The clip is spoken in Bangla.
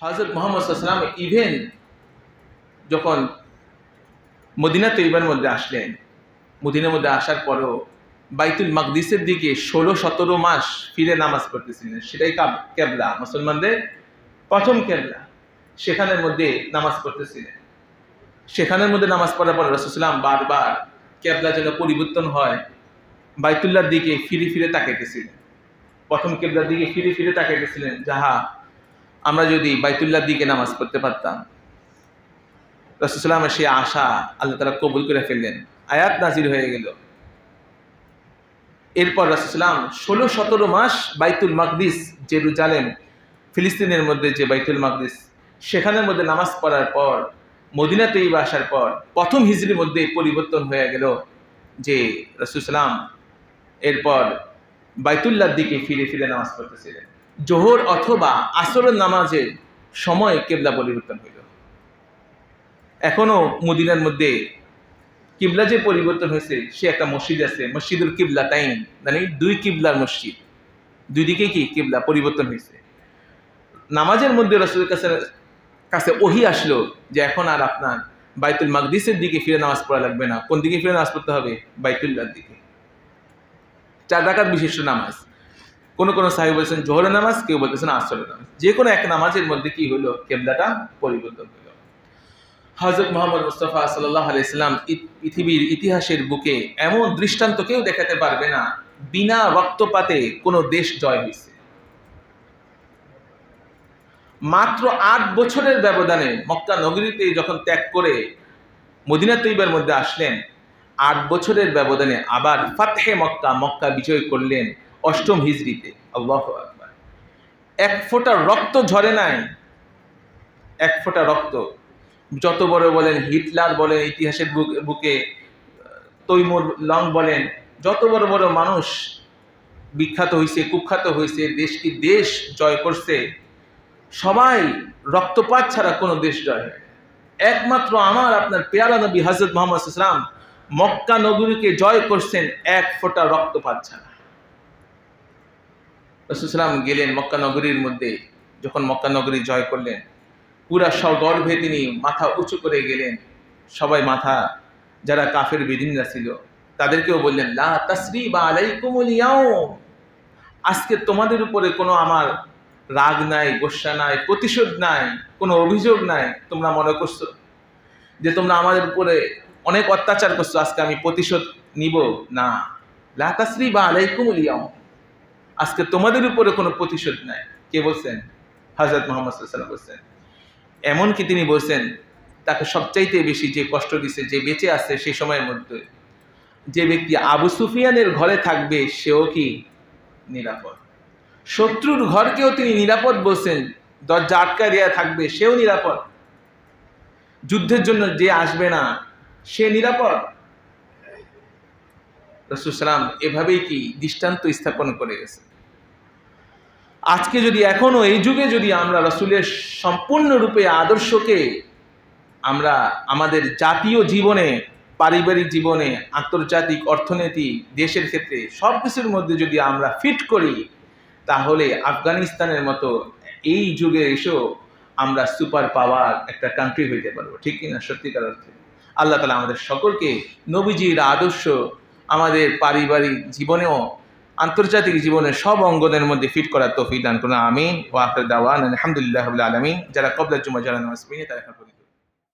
হজরত মোহাম্মদ সাল্লাম ইভেন যখন মদিনা তৈবার মধ্যে আসলেন, মদিনার মধ্যে আসার পরেও বাইতুল মাকদিসের দিকে ষোলো সতেরো মাস ফিরে নামাজ পড়তেছিলেন। সেটাই কাব- কেবলা, মুসলমানদের প্রথম কেবলা। সেখানের মধ্যে নামাজ পড়তেছিলেন। সেখানের মধ্যে নামাজ পড়ার পর রসুলাম বারবার কেবলা যেন পরিবর্তন হয় বাইতুল্লার দিকে ফিরে ফিরে তাকাইতেছিলেন। প্রথম কেবলার দিকে ফিরে ফিরে তাকাইতেছিলেন, যাহা আমরা যদি বাইতুল্লার দিকে নামাজ পড়তে পারতাম। রসুলামের সেই আশা আল্লাহ তালা কবুল করে ফেললেন। আয়াত নাজির হয়ে গেল। এরপর রসুলাম ষোলো সতেরো মাস বাইতুল মাকদিস, জেরুজালেম, ফিলিস্তিনের মধ্যে যে বাইতুল মাকদিস, সেখানের মধ্যে নামাজ পড়ার পর, মদিনা তৈবা আসার পর প্রথম হিজড়ির মধ্যে পরিবর্তন হয়ে গেল যে রসুলাম এরপর বাইতুল্লার দিকে ফিরে ফিরে নামাজ পড়তেছিলেন। জোহর অথবা আসরের নামাজের সময় কেবলা পরিবর্তন হইল। এখনও মদিনার মধ্যে কিবলা যে পরিবর্তন হয়েছে, সে একটা মসজিদ আছে, মসজিদুল কিবলা তাই মানে দুই কিবলার মসজিদ। দুই দিকে কি কিবলা পরিবর্তন হয়েছে। নামাজের মধ্যে রসুলের কাছে কাছে ওহি আসলো যে এখন আর আপনার বাইতুল মাকদিসের দিকে ফিরে নামাজ পড়া লাগবে না। কোন দিকে ফিরে নামাজ পড়তে হবে? বাইতুল্লার দিকে। চার রাকাত বিশিষ্ট নামাজ। কোন কোন সাহেব বলছেন জোহরের নামাজ, কেউ বলতেছেন আসরের নামাজ। যে কোনো এক নামাজের মধ্যে কি হলো, কেবলাটা পরিবর্তন হলো। হজরত মোহাম্মদ মুস্তফা সাল্লাহ আলাইসাল্লাম পৃথিবীর ইতিহাসের বুকে এমন দৃষ্টান্ত কেউ দেখাতে পারবে না, বিনা রক্তপাতে কোনো দেশ জয় হয়েছে। মাত্র আট বছরের ব্যবধানে মক্কা নগরীতে যখন ত্যাগ করে মদিনা তৈবার মধ্যে আসলেন, আট বছরের ব্যবধানে আবার ফাতহে মক্কা মক্কা বিজয় করলেন। অষ্টম হিজড়িতে আল্লাহ আকবার। এক ফোঁটা রক্ত ঝরে নাই। এক ফোঁটা রক্ত। যত বড় বলেন, হিটলার বলেন, ইতিহাসের বুকে তৈমুর লং বলেন, যত বড় বড় মানুষ বিখ্যাত হয়েছে কুখ্যাত হয়েছে দেশকে দেশ জয় করছে, সবাই রক্তপাত ছাড়া কোনো দেশ জয় হয় একমাত্র আমার, আপনার পেয়ারা নবী হজরত মোহাম্মদ ইসলাম মক্কা নগরীকে জয় করছেন এক ফোঁটা রক্তপাত ছাড়া। রসুলাম গেলেন মক্কা নগরীর মধ্যে, যখন মক্কা নগরী জয় করলেন, পুরা সগর্ভে তিনি মাথা উঁচু করে গেলেন। সবাই মাথা, যারা কাফের বেদিনরা ছিল, তাদেরকেও বললেন, লা তাসরি বা আলাইকুমুল ইয়াউম। আজকে তোমাদের উপরে কোনো আমার রাগ নাই, গোসা নাই, প্রতিশোধ নাই, কোনো অভিযোগ নাই, তোমরা মনে করছ যে তোমরা আমাদের উপরে অনেক অত্যাচার করছ, আজকে আমি প্রতিশোধ নিব? না। লা তাসরি বা আলাইকুমুল ইয়াউম। আজকে তোমাদের উপরে কোনো প্রতিশোধ নাই। কে বলছেন? হজরত মোহাম্মদ সাল্লাম বলছেন। এমনকি তিনি বলছেন, তাকে সবচাইতে বেশি যে কষ্ট দিছে, যে বেঁচে আছে সেই সময়ের মধ্যে, যে ব্যক্তি আবু সুফিয়ানের ঘরে থাকবে, সেও কি নিরাপদ? শত্রুর ঘরকেও তিনি নিরাপদ বলছেন, দরজা আটকা দেওয়া থাকবে, সেও নিরাপদ। যুদ্ধের জন্য যে আসবে না, সে নিরাপদ। রসুলাম এভাবেই কি দৃষ্টান্ত স্থাপন করে গেছে আজকে যদি এখনও এই যুগে যদি আমরা রসুলের সম্পূর্ণরূপে আদর্শকে আমরা আমাদের জাতীয় জীবনে, পারিবারিক জীবনে, আন্তর্জাতিক অর্থনীতি, দেশের ক্ষেত্রে সব কিছুর মধ্যে যদি আমরা ফিট করি, তাহলে আফগানিস্তানের মতো এই যুগে এসেও আমরা সুপার পাওয়ার একটা কান্ট্রি হইতে পারব। ঠিক কিনা? সত্যিকার অর্থে। আল্লাহ তালা আমাদের সকলকে নবীজির আদর্শ আমাদের পারিবারিক জীবনেও, আন্তর্জাতিক জীবনের সব অঙ্গনের মধ্যে ফিট করার তৌফিক দান করুন। আমিন। ওয়াফর দাওয়ান। আলহামদুলিল্লাহ আলমিন। যারা কবলার জুমা যারা তারা